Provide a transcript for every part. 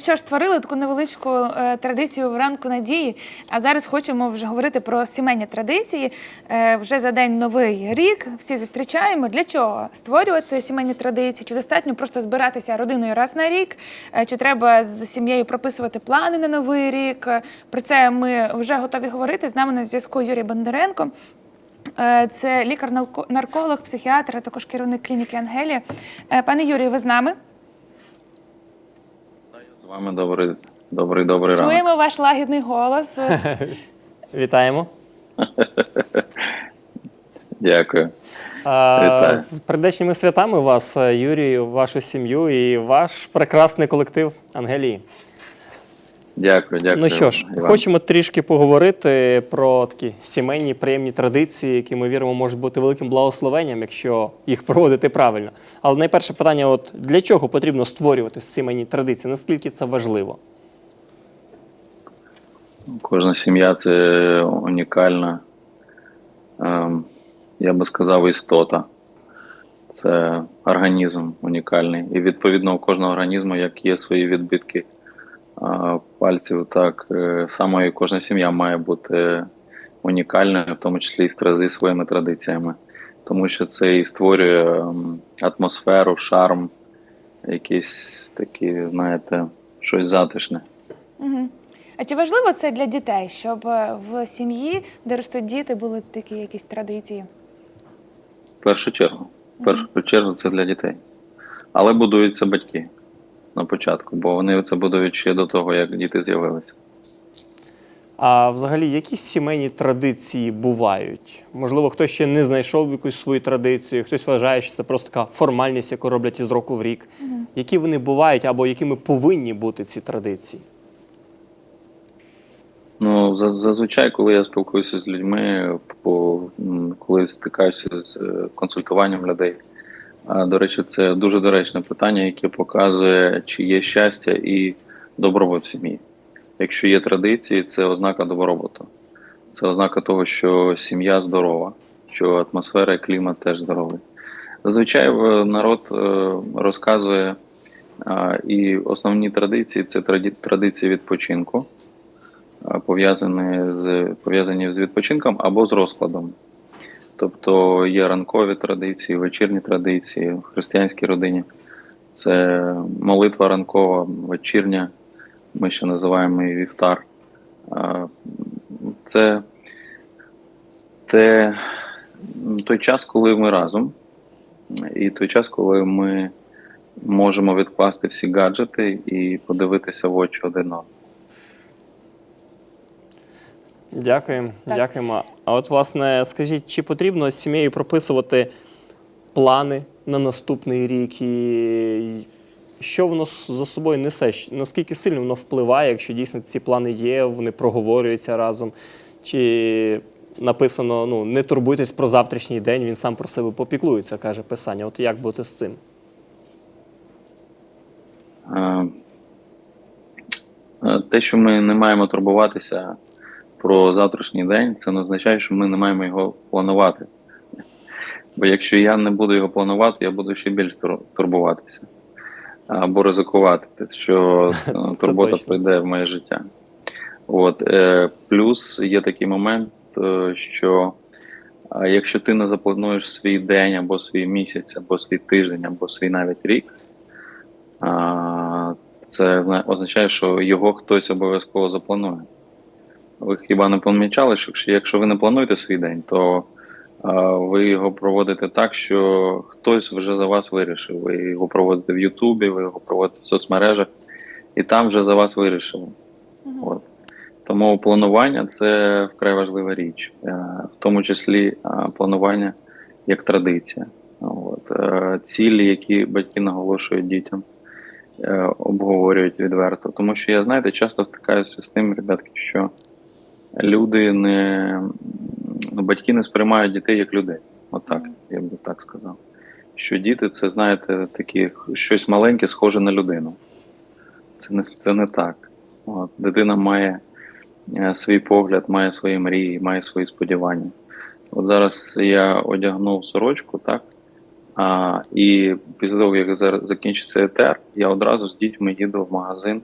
Ну що ж, створили таку невеличку е, традицію вранку надії. А зараз хочемо вже говорити про сімейні традиції. Е, вже за день новий рік всі зустрічаємо. Для чого створювати сімейні традиції? Чи достатньо просто збиратися родиною раз на рік? Е, чи треба з сім'єю прописувати плани на новий рік? Про це ми вже готові говорити. З нами на зв'язку Юрій Бондаренко. Це лікар-нарколог, психіатр, а також керівник клініки Ангелія. Пане Юрію, ви з нами? Вами добрий, добрий, добрий ранок. Чуємо ваш лагідний голос. Вітаємо. Дякую. А, з передачними святами вас, Юрію, вашу сім'ю і ваш прекрасний колектив Ангелії. Дякую, дякую. Ну що ж, Іван. хочемо трішки поговорити про такі сімейні приємні традиції, які ми віримо можуть бути великим благословенням, якщо їх проводити правильно. Але найперше питання: от для чого потрібно створювати сімейні традиції? Наскільки це важливо? Кожна сім'я це унікальна, ем, я би сказав, істота. Це організм унікальний. І відповідно у кожного організму, як є свої відбитки а, пальців, так е, саме і кожна сім'я має бути унікальною, в тому числі і зі своїми традиціями. Тому що це і створює атмосферу, шарм, якісь такі, знаєте, щось затишне. Мгм. А чи важливо це для дітей, щоб е, в сім'ї, де ростуть діти, були такі якісь традиції? В першу чергу. В першу чергу це для дітей. Але будуються батьки на початку, бо вони це будують ще до того, як діти з'явилися. А взагалі, які сімейні традиції бувають? Можливо, хтось ще не знайшов якусь свою традицію, хтось вважає, що це просто така формальність, яку роблять із року в рік. Які вони бувають або якими повинні бути ці традиції? Ну, зазвичай, коли я спілкуюся з людьми, коли стикаюся з е, консультуванням людей, до речі, це дуже доречне питання, яке показує, чи є щастя і добробут в сім'ї. Якщо є традиції, це ознака добробуту. Це ознака того, що сім'я здорова, що атмосфера і клімат теж здоровий. Зазвичай е, народ е, розказує і основні традиції це традиції відпочинку пов'язані з пов'язані з відпочинком або з розкладом. Тобто є ранкові традиції, вечірні традиції в християнській родині. Це молитва ранкова, вечірня, ми ще називаємо її вівтар. Це те, той час, коли ми разом, і той час, коли ми можемо відкласти всі гаджети і подивитися в очі один одному. Дякуємо, Так. дякуємо. А от, власне, скажіть, чи потрібно з сім'єю прописувати плани на наступний рік, і що воно за собою несе? Наскільки сильно воно впливає, якщо дійсно ці плани є, вони проговорюються разом? Чи написано: ну, не турбуйтесь про завтрашній день, він сам про себе попіклується, каже писання. От як бути з цим? Е, е, Те, що ми не маємо турбуватися про завтрашній день, це не означає, що ми не маємо його планувати. Бо якщо я не буду його планувати, я буду ще більше турбуватися або ризикувати, що е, турбота прийде в моє життя. От, е, плюс є такий момент, е, що якщо ти не заплануєш свій день або свій місяць, або свій тиждень, або свій навіть рік, це означає, що його хтось обов'язково запланує. Ви хіба не помічали, що якщо- ви не плануєте свій день, то ви його проводите так, що хтось вже за вас вирішив. Ви його проводите в Ютубі, ви його проводите в соцмережах, і там вже за вас вирішили. От. Тому планування це вкрай важлива річ, Е, в тому числі планування як традиція. От. е, Цілі, які батьки наголошують дітям, е, обговорюють відверто. Тому що я, знаєте, часто стикаюся з тим, ребятки, що люди не ну, батьки не сприймають дітей як людей. Отак, я би так сказав. Що діти це, знаєте, такі щось маленьке, схоже на людину. Це не, це не так. От. Дитина має е, свій погляд, має свої мрії, має свої сподівання. От зараз я одягнув сорочку, так? А, і після того, як зараз закінчиться етер, я одразу з дітьми їду в магазин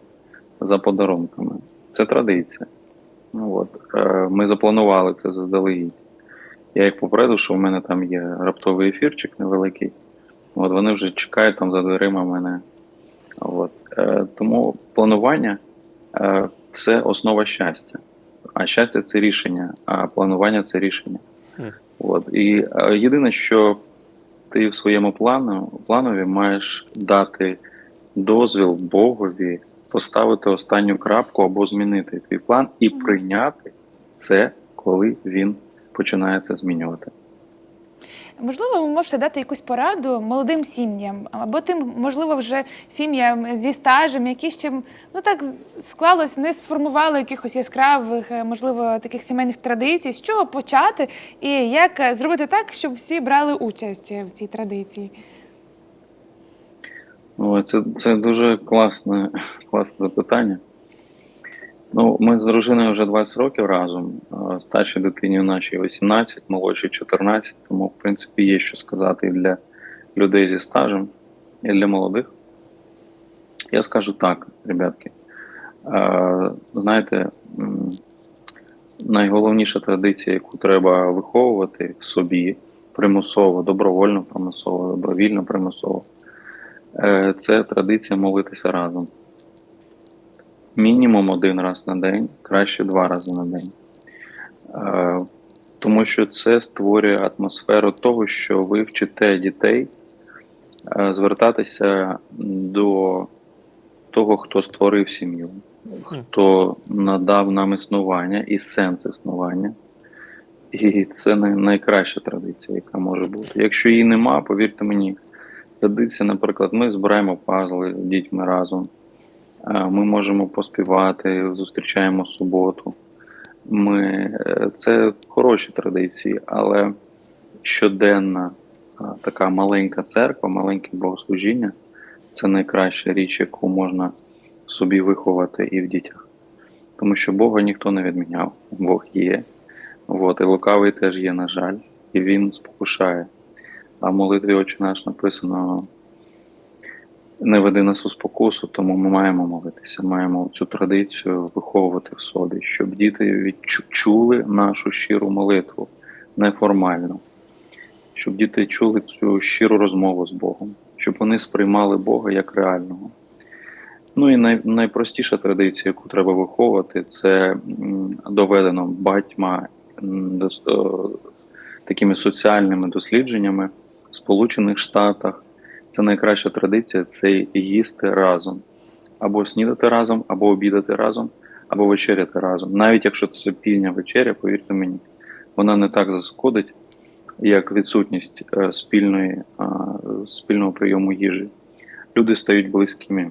за подарунками. Це традиція. Ну, от. Е, Ми запланували це заздалегідь. Я їх попередив, що в мене там є раптовий ефірчик невеликий. От вони вже чекають там за дверима мене. От. Е, Тому планування е, це основа щастя. А щастя це рішення, а планування це рішення. От. І єдине, що ти в своєму плану, планові маєш дати дозвіл Богові поставити останню крапку або змінити твій план і прийняти це, коли він починає це змінювати. Можливо, ви можете дати якусь пораду молодим сім'ям, або тим, можливо, вже сім'ям зі стажем, які ще ну так склалось, не сформували якихось яскравих, е, можливо, таких сімейних традицій. З чого почати, і як е, зробити так, щоб всі брали участь в цій традиції? Ну, це, це дуже класне, класне запитання. Ну, ми з дружиною вже 20 років разом. Старшій дитині нашій 18, молодшій 14, тому, в принципі, є що сказати і для людей зі стажем, і для молодих. Я скажу так, ребятки. Знаєте, найголовніша традиція, яку треба виховувати в собі примусово, добровольно примусово, добровільно примусово, це традиція молитися разом. Мінімум один раз на день, краще два рази на день. Е, Тому що це створює атмосферу того, що ви вчите дітей е, звертатися до того, хто створив сім'ю, хто надав нам існування і сенс існування. І це найкраща традиція, яка може бути. Якщо її нема, повірте мені, традиція, наприклад, ми збираємо пазли з дітьми разом. Е, Ми можемо поспівати, зустрічаємо суботу. Ми, е, це хороші традиції, але щоденна е, така маленька церква, маленьке богослужіння це найкраща річ, яку можна собі виховати і в дітях. Тому що Бога ніхто не відміняв, Бог є. От, і лукавий теж є, на жаль, і він спокушає. А в молитві Отче наш написано не веди нас у спокусу, тому ми маємо молитися, маємо цю традицію виховувати в собі, щоб діти відчули нашу щиру молитву неформально, щоб діти чули цю щиру розмову з Богом, щоб вони сприймали Бога як реального. Ну і най, найпростіша традиція, яку треба виховувати, це доведено е, такими соціальними дослідженнями Сполучених Штатах. Це найкраща традиція це їсти разом. Або снідати разом, або обідати разом, або вечеряти разом. Навіть якщо це пільня вечеря, повірте мені, вона не так заскодить, як відсутність е, спільної, спільного прийому їжі. Люди стають близькими.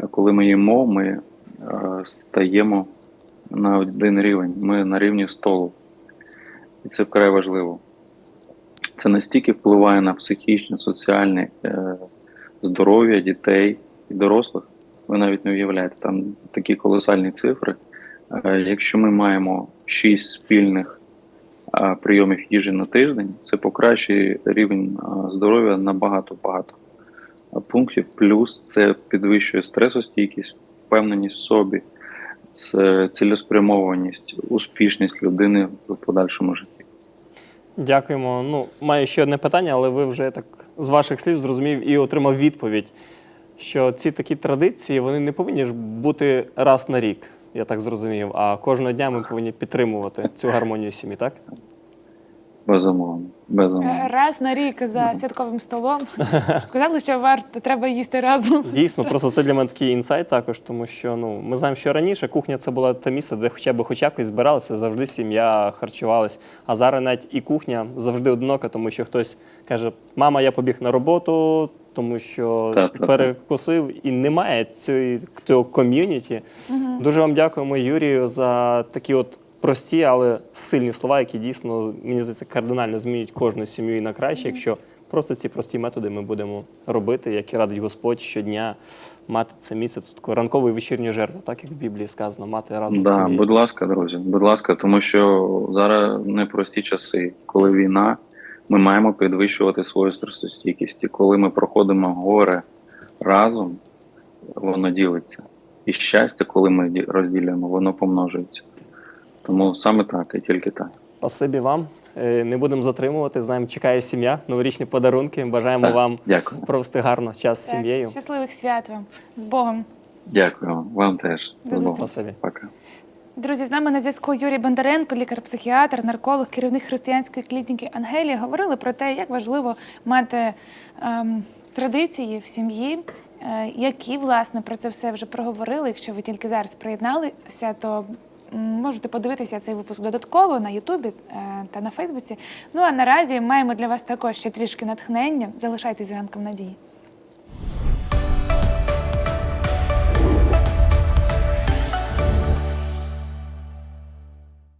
Е, Коли ми їмо, ми е, стаємо на один рівень. Ми на рівні столу. І це вкрай важливо. Це настільки впливає на психічне, соціальне е, здоров'я дітей і дорослих. Ви навіть не уявляєте, там такі колосальні цифри. Е, якщо ми маємо 6 спільних прийомів їжі на тиждень, це покращує рівень здоров'я на багато-багато пунктів. Плюс це підвищує стресостійкість, впевненість в собі, це цілеспрямованість, успішність людини в подальшому житті. Дякуємо. Ну, маю ще одне питання, але ви вже так з ваших слів зрозумів і отримав відповідь, що ці такі традиції вони не повинні ж бути раз на рік, я так зрозумів. А кожного дня ми повинні підтримувати цю гармонію сім'ї, так? Безумовно, безумовно. Е, Раз на рік за святковим столом сказали, що варто треба їсти разом. Дійсно, просто це для мене такий інсайт також, тому що ну ми знаємо, що раніше кухня це була те місце, де хоча б хоч якось збиралися, завжди сім'я харчувалась. А зараз навіть і кухня завжди одинока, тому що хтось каже: Мама, я побіг на роботу, тому що Так-так-так. перекусив, і немає цієї цього ком'юніті. Дуже вам дякуємо, Юрію, за такі от. Прості, але сильні слова, які дійсно, мені здається, кардинально змінюють кожну сім'ю і на краще, якщо просто ці прості методи ми будемо робити, як і радить Господь щодня мати це місце, ранкову і вечірню жертву, так як в Біблії сказано, мати разом з Да, сім'єю. будь ласка, друзі, будь ласка, тому що зараз непрості часи, коли війна, ми маємо підвищувати свою стресостійкість. І коли ми проходимо горе разом, воно ділиться. І щастя, коли ми ді- розділяємо, воно помножується. Тому саме так і тільки так. Спасибі вам. Е, Не будемо затримувати. Знаємо, чекає сім'я, новорічні подарунки. Бажаємо Так, вам Дякую. провести гарно час з сім'єю. Щасливих свят вам з Богом. Дякую вам. Вам теж. До З Богом. Пока. Друзі, з нами на зв'язку Юрій Бондаренко, лікар-психіатр, нарколог, керівник християнської клініки Ангелія. Говорили про те, як важливо мати ем, традиції в сім'ї. Е, які власне про це все вже проговорили. Якщо ви тільки зараз приєдналися, то можете подивитися цей випуск додатково на Ютубі е, та на Фейсбуці. Ну а наразі маємо для вас також ще трішки натхнення. Залишайтесь ранком надії.